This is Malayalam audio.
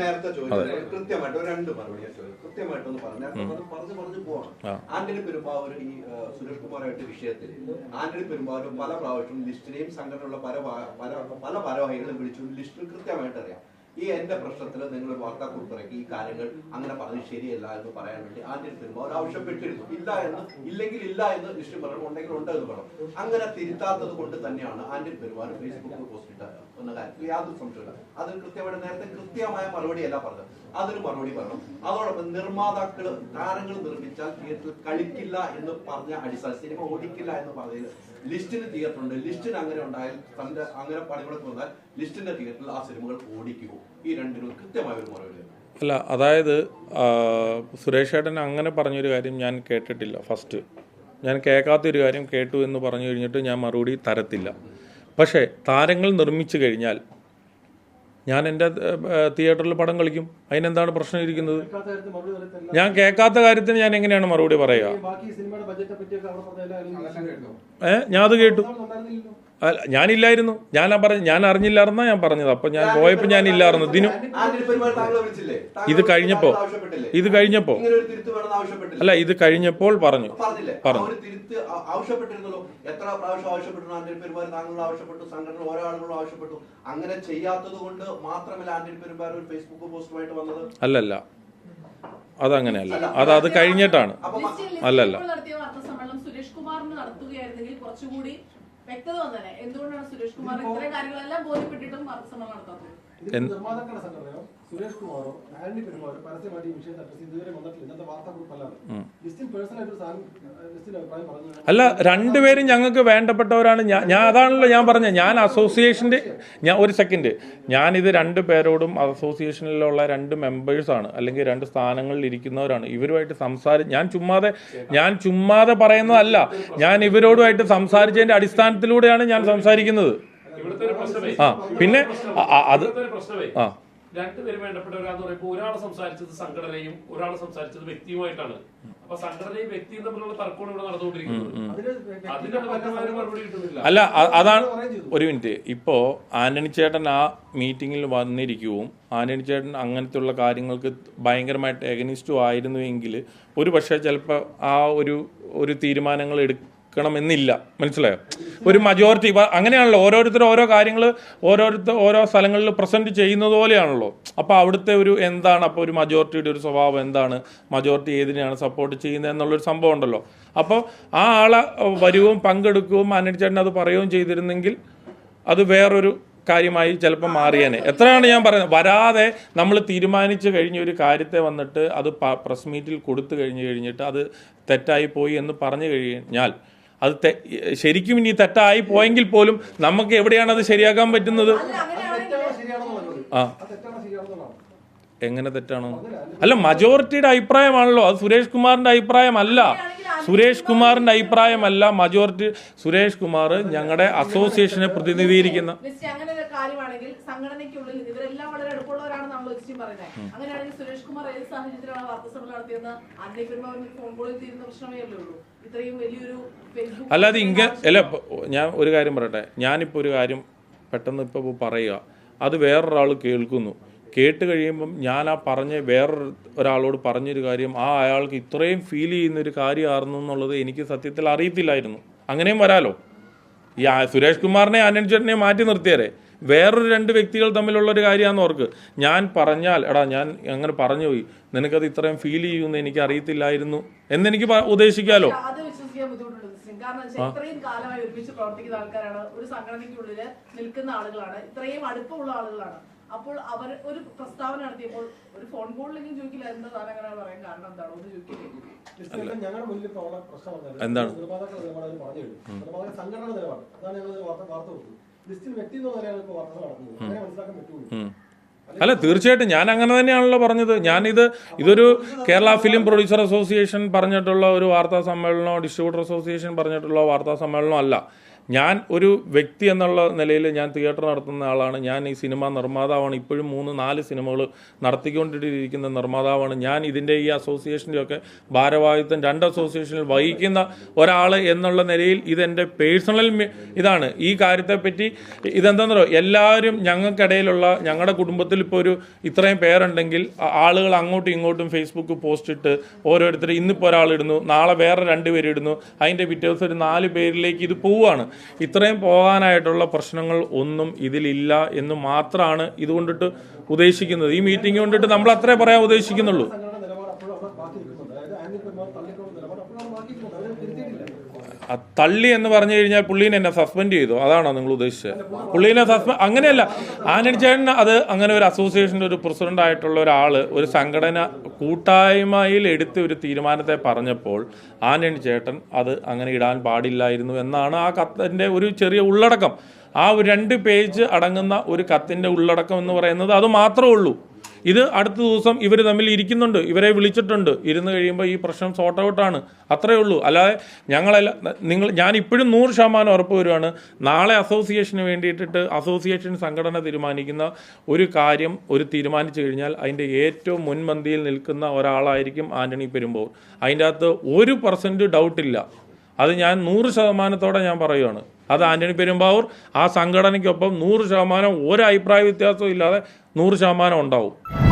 നേരത്തെ ചോദിച്ചത്. കൃത്യമായിട്ട് ഒരു രണ്ട് മറുപടി ഞാൻ ചോദിച്ചു കൃത്യമായിട്ടൊന്ന് പറഞ്ഞു നേരത്തെ അത് പറഞ്ഞു പറഞ്ഞു പോവാണ്. ആന്റണി പെരുമ്പാവൂർ ഈ സുരേഷ് കുമാറായിട്ട് വിഷയത്തിൽ ആന്റണി പെരുമ്പാവൂർ പല പ്രാവശ്യവും ലിസ്റ്റിനെയും സംഘടനയുള്ള പല പല പല ഭാരവാഹികളും വിളിച്ചു ലിസ്റ്റിൽ കൃത്യമായിട്ട് അറിയാം. ഈ എന്റെ പ്രശ്നത്തിൽ നിങ്ങൾ വാർത്താ ഇറക്കി ഈ കാര്യങ്ങൾ അങ്ങനെ പറഞ്ഞ് ശരിയല്ല എന്ന് പറയാൻ വേണ്ടി ആന്റണി പെരുമ്പാവൂർ ആവശ്യപ്പെട്ടിരുന്നു. ഇല്ല എന്ന് ഇല്ലെങ്കിൽ ഇല്ല എന്ന് ലിസ്റ്റ് പറയണം. ഉണ്ടെങ്കിൽ ഉണ്ട് എന്ന് പറയണം. അങ്ങനെ തിരുത്താത്തത് കൊണ്ട് തന്നെയാണ് ആന്റണി പെരുമാൻ ഫേസ്ബുക്കിൽ പോസ്റ്റ് ഇട്ടത്. എന്ന കാര്യത്തിൽ യാതൊരു സംശയമില്ല അത് കൃത്യമായിട്ട് നേരത്തെ കൃത്യമായ മറുപടി അല്ല പറഞ്ഞത്. അതൊരു മറുപടി പറയണം. അതോടൊപ്പം നിർമ്മാതാക്കൾ താരങ്ങൾ നിർമ്മിച്ചാൽ തിയേറ്ററിൽ കളിക്കില്ല എന്ന് പറഞ്ഞ അടിസ്ഥാന സിനിമ ഓടിക്കില്ല എന്ന് പറഞ്ഞത് ലിസ്റ്റിന് തിയേറ്റർ ഉണ്ട്. ലിസ്റ്റിന് അങ്ങനെ ഉണ്ടായാൽ തന്റെ അങ്ങനെ പണികളൊക്കെ വന്നാൽ ലിസ്റ്റിന്റെ തിയേറ്ററിൽ ആ സിനിമകൾ ഓടിക്കുമോ ഈ രണ്ടിനും കൃത്യമായ ഒരു മറുപടി അല്ല അതായത് സുരേഷ് ഏട്ടൻ അങ്ങനെ പറഞ്ഞൊരു കാര്യം ഞാൻ കേട്ടിട്ടില്ല. ഫസ്റ്റ് ഞാൻ കേൾക്കാത്തൊരു കാര്യം കേട്ടു എന്ന് പറഞ്ഞു കഴിഞ്ഞിട്ട് ഞാൻ മറുപടി തരത്തില്ല. പക്ഷേ താരങ്ങൾ നിർമ്മിച്ചു കഴിഞ്ഞാൽ ഞാൻ എന്റെ തിയേറ്ററിൽ പടം കളിക്കും. അതിനെന്താണ് പ്രശ്നം ഇരിക്കുന്നത്. ഞാൻ കേൾക്കാത്ത കാര്യത്തിന് ഞാൻ എങ്ങനെയാണ് മറുപടി പറയുക? ഏ ഞാൻ അത് കേട്ടു. ഞാനില്ലായിരുന്നു. ഞാൻ പറഞ്ഞു പറഞ്ഞ ഞാൻ അറിഞ്ഞില്ലായിരുന്നാ ഞാൻ പറഞ്ഞത്. അപ്പൊ ഞാൻ പോയപ്പോൾ ഞാൻ ഇല്ലായിരുന്നു താങ്കൾ ഇത് കഴിഞ്ഞപ്പോ ഇത് കഴിഞ്ഞപ്പോ ഇങ്ങനെ തിരുത്ത് വേണമെന്ന് ആവശ്യപ്പെട്ടില്ലേ? അല്ല ഇത് കഴിഞ്ഞപ്പോൾ പറഞ്ഞു. പറഞ്ഞില്ലേ? പറഞ്ഞു. തിരുത്ത് ആവശ്യപ്പെട്ടിരുന്നല്ലോ. എത്ര പ്രാവശ്യം ആവശ്യപ്പെട്ടു ആന്റണി പെരുമാർ താങ്കൾ ആവശ്യപ്പെട്ടു സംഘടന ഓരോ ആളുകളും ആവശ്യപ്പെട്ടു. അങ്ങനെ ചെയ്യാത്തത് കൊണ്ട് മാത്രമല്ല ആന്റണി ഒരു ഫേസ്ബുക്ക് പോസ്റ്റുമായിട്ട് വന്നത്? അല്ലല്ല. അതങ്ങനെയല്ല. അത് അത് കഴിഞ്ഞിട്ടാണ്. അല്ലല്ല. വ്യക്തത വന്നല്ലേ എന്തുകൊണ്ടാണ് സുരേഷ് കുമാർ ഇത്തരം കാര്യങ്ങളെല്ലാം ബോധ്യപ്പെട്ടിട്ടും സമ്മേളനം നടത്താത്തത്? സുരേഷ് കുമാറോ ആന്റണി പെരുമാറോ പരസ്യമായിട്ട് ഈ വിഷയത്തെ അഡ്രസ് ഇതുവരെ വന്നിട്ടില്ല. ഇന്നത്തെ ലിസ്റ്റിന്റെ അഭിപ്രായം പറഞ്ഞു അല്ല രണ്ടുപേരും ഞങ്ങൾക്ക് വേണ്ടപ്പെട്ടവരാണ്. ഞാൻ ഞാൻ അതാണല്ലോ ഞാൻ പറഞ്ഞത് ഞാൻ അസോസിയേഷന്റെ ഞാൻ ഒരു സെക്കൻഡ് ഞാനിത് രണ്ട് പേരോടും അസോസിയേഷനിലുള്ള രണ്ട് മെമ്പേഴ്സാണ് അല്ലെങ്കിൽ രണ്ട് സ്ഥാനങ്ങളിൽ ഇരിക്കുന്നവരാണ്. ഇവരുമായിട്ട് സംസാരി ഞാൻ ചുമ്മാതെ ഞാൻ ചുമ്മാതെ പറയുന്നതല്ല. ഞാൻ ഇവരോടുമായിട്ട് സംസാരിച്ചതിന്റെ അടിസ്ഥാനത്തിലൂടെയാണ് ഞാൻ സംസാരിക്കുന്നത്. ആ പിന്നെ അത് ആ. രണ്ടുപേരും വേണ്ടപ്പെട്ടവരാന്ന് പറയുമ്പോൾ ഒരാൾ സംസാരിച്ചത് സംഘടനയും ഒരാൾ സംസാരിച്ചത് വ്യക്തിയുമായിട്ടാണ്. അപ്പൊ സംഘടനയും വ്യക്തിയും തമ്മിലുള്ള തർക്കമാണ് ഇവിടെ നടന്നുകൊണ്ടിരിക്കുന്നത്. അല്ല അതാണ് ഒരു മിനിറ്റ്. ഇപ്പോ ആന്റണി ചേട്ടൻ ആ മീറ്റിംഗിൽ വന്നിരിക്കുകയും ആന്റണി ചേട്ടൻ അങ്ങനത്തെ ഉള്ള കാര്യങ്ങൾക്ക് ഭയങ്കരമായിട്ട് എഗനിസ്റ്റും ആയിരുന്നുവെങ്കിൽ ഒരു പക്ഷേ ചിലപ്പോൾ ആ ഒരു ഒരു തീരുമാനങ്ങൾ എടുക്കണമെന്നില്ല മനസ്സിലായോ? ഒരു മജോറിറ്റി അങ്ങനെയാണല്ലോ ഓരോരുത്തർ ഓരോ കാര്യങ്ങൾ ഓരോരുത്തർ ഓരോ സ്ഥലങ്ങളിൽ പ്രസന്റ് ചെയ്യുന്നത് പോലെയാണല്ലോ. അപ്പോൾ അവിടുത്തെ ഒരു എന്താണ്? അപ്പോൾ ഒരു മജോറിറ്റിയുടെ ഒരു സ്വഭാവം എന്താണ്? മജോറിറ്റി ഏതിനെയാണ് സപ്പോർട്ട് ചെയ്യുന്നത് എന്നുള്ളൊരു സംഭവം ഉണ്ടല്ലോ. അപ്പോൾ ആ ആളെ വരുവും പങ്കെടുക്കുകയും ആന്റണി ചേട്ടൻ അത് പറയുകയും ചെയ്തിരുന്നെങ്കിൽ അത് വേറൊരു കാര്യമായി ചിലപ്പോൾ മാറിയേനെ. എത്രയാണ് ഞാൻ പറയുന്നത്? വരാതെ നമ്മൾ തീരുമാനിച്ചു കഴിഞ്ഞ ഒരു കാര്യത്തെ വന്നിട്ട് അത് പ്രസ് മീറ്റിൽ കൊടുത്തു കഴിഞ്ഞ് കഴിഞ്ഞിട്ട് അത് തെറ്റായി പോയി എന്ന് പറഞ്ഞു കഴിഞ്ഞാൽ അത് ശരിക്കും ഇനി തെറ്റായി പോയെങ്കിൽ പോലും നമുക്ക് എവിടെയാണ് അത് ശരിയാക്കാൻ പറ്റുന്നത്? ആ. എങ്ങനെ തെറ്റാണോ? അല്ല മജോറിറ്റിയുടെ അഭിപ്രായമാണല്ലോ. അത് സുരേഷ് കുമാറിന്റെ അഭിപ്രായമല്ല. സുരേഷ് കുമാറിന്റെ അഭിപ്രായമല്ല മജോറിറ്റി സുരേഷ് കുമാർ ഞങ്ങളുടെ അസോസിയേഷനെ പ്രതിനിധീകരിക്കുന്ന അല്ലാതെ ഇങ്ങ അല്ല ഞാൻ ഒരു കാര്യം പറയട്ടെ. ഞാനിപ്പോൾ ഒരു കാര്യം പെട്ടെന്ന് ഇപ്പോൾ പറയുക. അത് വേറൊരാൾ കേൾക്കുന്നു. കേട്ട് കഴിയുമ്പം ഞാൻ ആ പറഞ്ഞ വേറൊരു ഒരാളോട് പറഞ്ഞൊരു കാര്യം ആ അയാൾക്ക് ഇത്രയും ഫീൽ ചെയ്യുന്ന ഒരു കാര്യമായിരുന്നു എന്നുള്ളത് എനിക്ക് സത്യത്തിൽ അറിയത്തില്ലായിരുന്നു. അങ്ങനെയും വരാലോ? ഈ സുരേഷ് കുമാറിനെ ചേട്ടനെ മാറ്റി നിർത്തിയാരെ. വേറൊരു രണ്ട് വ്യക്തികൾ തമ്മിലുള്ള ഒരു കാര്യമാണെന്ന് ഓർക്ക്. ഞാൻ പറഞ്ഞാൽ എടാ ഞാൻ അങ്ങനെ പറഞ്ഞു പോയി. നിനക്കത് ഇത്രയും ഫീൽ ചെയ്യുമെന്ന് എനിക്ക് അറിയത്തില്ലായിരുന്നു എന്നെനിക്ക് പ- ലിസ്റ്റിംഗ് കാരണം വെച്ചാൽ ഇത്രയും കാലമായി ഒരുമിച്ച് പ്രവർത്തിക്കുന്ന ആൾക്കാരാണ്. ഒരു സംഘടനയ്ക്കുള്ളിൽ നിൽക്കുന്ന ആളുകളാണ്. ഇത്രയും അടുപ്പമുള്ള ആളുകളാണ്. അപ്പോൾ അവർ ഒരു പ്രസ്താവന നടത്തിയപ്പോൾ ഒരു ഫോൺ കോളിലെങ്കിലും ചോദിക്കില്ല എന്താ താൻ അങ്ങനെ പറയാൻ കാരണം എന്താണോ? എന്ന് ചോദിക്കില്ലേ. ഞങ്ങളുടെ മുന്നിൽ ഇപ്പോൾ ഉള്ള പ്രശ്നം എന്താണ്? നിർമ്മാതാക്കളുടെ നിലപാട് പറഞ്ഞു കഴിഞ്ഞു സംഘടന നിലപാട്. അതാണ് ഞങ്ങൾ വാർത്ത വാർത്ത കൊടുത്തത്. ലിസ്റ്റിൽ വ്യക്തി എന്ന് നിലയാണ് ഇപ്പോൾ വാർത്ത നടക്കുന്നത്. അങ്ങനെ മനസ്സിലാക്കാൻ പറ്റുള്ളൂ. അല്ല തീർച്ചയായിട്ടും. ഞാൻ അങ്ങനെ തന്നെയാണല്ലോ പറഞ്ഞത്. ഞാനിത് ഇതൊരു കേരള ഫിലിം പ്രൊഡ്യൂസർ അസോസിയേഷൻ പറഞ്ഞിട്ടുള്ള ഒരു വാർത്താ സമ്മേളനമോ ഡിസ്ട്രിബ്യൂട്ടർ അസോസിയേഷൻ പറഞ്ഞിട്ടുള്ള വാർത്താ സമ്മേളനമോ അല്ല. ഞാൻ ഒരു വ്യക്തി എന്നുള്ള നിലയിൽ ഞാൻ തിയേറ്റർ നടത്തുന്ന ആളാണ്. ഞാൻ ഈ സിനിമ നിർമ്മാതാവാണ്. ഇപ്പോഴും മൂന്ന് നാല് സിനിമകൾ നടത്തിക്കൊണ്ടിരിക്കുന്ന നിർമ്മാതാവാണ് ഞാൻ. ഇതിന്റെ ഈ അസോസിയേഷന്റെയൊക്കെ ഭാരവാഹിത്വം രണ്ട് അസോസിയേഷനിൽ വഹിക്കുന്ന ഒരാൾ എന്നുള്ള നിലയിൽ ഇതെന്റെ പേഴ്സണൽ ഇതാണ്. ഈ കാര്യത്തെപ്പറ്റി ഇതെന്താണെന്ന് പറയുക എല്ലാവരും ഞങ്ങൾക്കിടയിലുള്ള ഞങ്ങളുടെ കുടുംബത്തിൽ ഇപ്പോൾ ഒരു ഇത്രയും പേരുണ്ടെങ്കിൽ ആളുകൾ അങ്ങോട്ടും ഇങ്ങോട്ടും ഫേസ്ബുക്ക് പോസ്റ്റ് ഇട്ട് ഓരോരുത്തർ ഇന്നിപ്പോൾ ഒരാൾ ഇടുന്നു നാളെ വേറെ രണ്ട് പേര് ഇടുന്നു. അതിന്റെ പിറ്റേ ദിവസം ഒരു നാല് പേരിലേക്ക് ഇത് പോവുകയാണ്. ഇത്രയും പോകാനായിട്ടുള്ള പ്രശ്നങ്ങൾ ഒന്നും ഇതിലില്ല എന്ന് മാത്രമാണ് ഇതുകൊണ്ടിട്ട് ഉദ്ദേശിക്കുന്നത്. ഈ മീറ്റിംഗ് കൊണ്ടിട്ട് നമ്മൾ അത്രേ പറയാൻ ഉദ്ദേശിക്കുന്നുള്ളൂ. തള്ളി എന്ന് പറഞ്ഞു കഴിഞ്ഞാൽ പുള്ളീനെ എന്നെ സസ്പെൻഡ് ചെയ്തു. അതാണോ നിങ്ങൾ ഉദ്ദേശിച്ചത്? പുള്ളീനെ സസ്പെൻഡ് അങ്ങനെയല്ല. ആന്റണി ചേട്ടൻ അത് അങ്ങനെ ഒരു അസോസിയേഷന്റെ ഒരു പ്രസിഡന്റ് ആയിട്ടുള്ള ഒരാൾ ഒരു സംഘടന കൂട്ടായ്മയിൽ എടുത്ത ഒരു തീരുമാനത്തെ പറഞ്ഞപ്പോൾ ആന്റണി ചേട്ടൻ അത് അങ്ങനെ ഇടാൻ പാടില്ലായിരുന്നു എന്നാണ് ആ കത്തിന്റെ ഒരു ചെറിയ ഉള്ളടക്കം. ആ രണ്ട് പേജ് അടങ്ങുന്ന ഒരു കത്തിന്റെ ഉള്ളടക്കം എന്ന് പറയുന്നത് അത് മാത്രമേ ഉള്ളൂ. ഇത് അടുത്ത ദിവസം ഇവർ തമ്മിൽ ഇരിക്കുന്നുണ്ട്. ഇവരെ വിളിച്ചിട്ടുണ്ട്. ഇരുന്ന് കഴിയുമ്പോൾ ഈ പ്രശ്നം സോർട്ട് ഔട്ടാണ് അത്രേ ഉള്ളൂ. അല്ലാതെ ഞങ്ങളെല്ലാം നിങ്ങൾ ഞാൻ ഇപ്പോഴും നൂറ് ശതമാനം ഉറപ്പ് വരുവാണ്. നാളെ അസോസിയേഷന് വേണ്ടിയിട്ടിട്ട് അസോസിയേഷൻ സംഘടന തീരുമാനിക്കുന്ന ഒരു കാര്യം ഒരു തീരുമാനിച്ചു കഴിഞ്ഞാൽ അതിന്റെ ഏറ്റവും മുൻപന്തിയിൽ നിൽക്കുന്ന ഒരാളായിരിക്കും ആന്റണി പെരുമ്പോൾ അതിന്റെ അകത്ത് ഒരു പെർസെന്റ് ഡൗട്ടില്ല അത് ഞാൻ നൂറ് ശതമാനത്തോടെ ഞാൻ പറയുകയാണ് അത് ആന്റണി പെരുമ്പാവൂർ ആ സംഘടനയ്ക്കൊപ്പം നൂറ് ശതമാനം ഒരു അഭിപ്രായ വ്യത്യാസവും ഇല്ലാതെ നൂറ് ശതമാനം ഉണ്ടാവും.